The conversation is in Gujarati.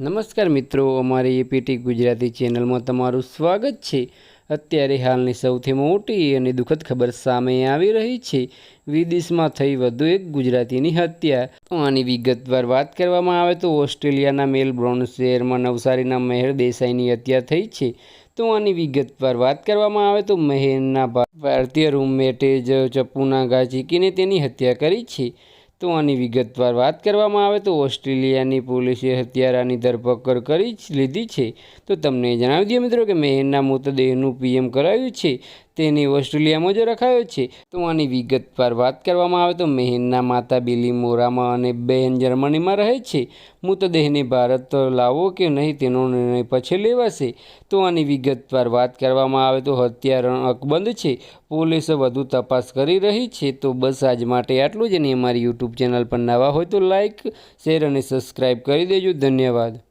નમસ્કાર મિત્રો, અમારી એપીટી ગુજરાતી ચેનલમાં તમારું સ્વાગત છે. અત્યારે હાલની સૌથી મોટી અને દુઃખદ ખબર સામે આવી રહી છે. વિદેશમાં થઈ વધુ એક ગુજરાતીની હત્યા. તો આની વિગતવાર વાત કરવામાં આવે તો ઓસ્ટ્રેલિયાના મેલબોર્ન શહેરમાં નવસારીના મહેર દેસાઈની હત્યા થઈ છે. તો આની વિગતવાર વાત કરવામાં આવે તો મહેરના ભારતીય રૂમમેટે જ ચપ્પુના ઘા તેની હત્યા કરી છે. તો આની વિગતવાર વાત કરવામાં આવે તો ઓસ્ટ્રેલિયાની પોલીસે હત્યારાની ધરપકડ કરી લીધી છે. તો તમને જણાવી દઈએ મિત્રો કે મેહનના મૃતદેહનું પીએમ કરાયું છે. તેને ઓસ્ટ્રેલિયામાં જ રખાયો છે. તો આની વિગતવાર વાત કરવામાં આવે તો મહેરના માતા બિલી મોરામાં અને બહેન જર્મનીમાં રહે છે. મૃતદેહને ભારત લાવવો કે નહીં તેનો નિર્ણય પછી લેવાશે. તો આની વિગતવાર વાત કરવામાં આવે તો હત્યા અકબંધ છે. પોલીસ વધુ તપાસ કરી રહી છે. તો બસ આજ માટે આટલું જ અને અમારી યુટ્યુબ ચેનલ પર નવા હોય તો લાઇક શેર અને સબસ્ક્રાઈબ કરી દેજો. ધન્યવાદ.